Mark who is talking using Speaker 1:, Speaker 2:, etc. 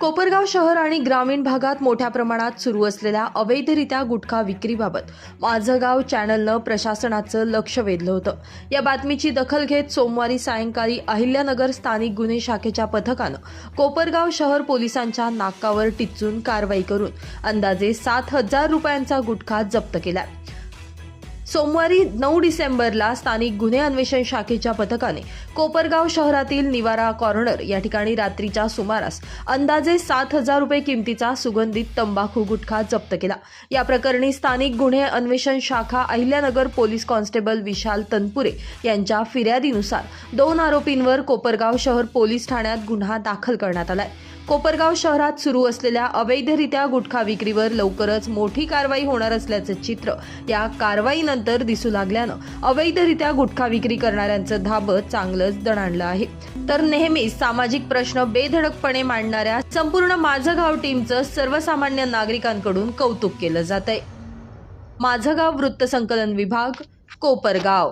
Speaker 1: कोपरगाव शहर आणि ग्रामीण भागात मोठ्या प्रमाणात सुरू असलेल्या अवैधरित्या गुटखा विक्रीबाबत माझं गाव चॅनलनं प्रशासनाचं लक्ष वेधलं होतं. या बातमीची दखल घेत सोमवारी सायंकाळी अहिल्यानगर स्थानिक गुन्हे शाखेच्या पथकानं कोपरगाव शहर पोलिसांच्या नाकावर टिचून कारवाई करून अंदाजे सात हजार रुपयांचा गुटखा जप्त केला सोमवारी नऊ डिसेंबरला स्थानिक गुन्हे अन्वेषण शाखेच्या पथकाने कोपरगाव शहरातील निवारा कॉर्नर या ठिकाणी रात्रीच्या सुमारास अंदाजे सात हजार रुपये किमतीचा सुगंधित तंबाखू गुटखा जप्त केला. या प्रकरणी स्थानिक गुन्हे अन्वेषण शाखा अहिल्यानगर पोलीस कॉन्स्टेबल विशाल तनपुरे यांच्या फिर्यादीनुसार दोन आरोपींवर कोपरगाव शहर पोलीस ठाण्यात गुन्हा दाखल करण्यात आलाय. कोपरगाव शहरात सुरू असलेल्या अवैधरित्या गुटखा विक्रीवर लवकरच मोठी कारवाई होणार असल्याचं चित्र या कारवाईनंतर दिसू लागल्यानं अवैधरित्या गुटखा विक्री करणाऱ्यांचं धाबं चांगलंच दणाणलं आहे. तर नेहमीच सामाजिक प्रश्न बेधडकपणे मांडणाऱ्या संपूर्ण माझं गाव टीमचं सर्वसामान्य नागरिकांकडून कौतुक केलं जात आहे माझं गाव वृत्तसंकलन विभाग कोपरगाव.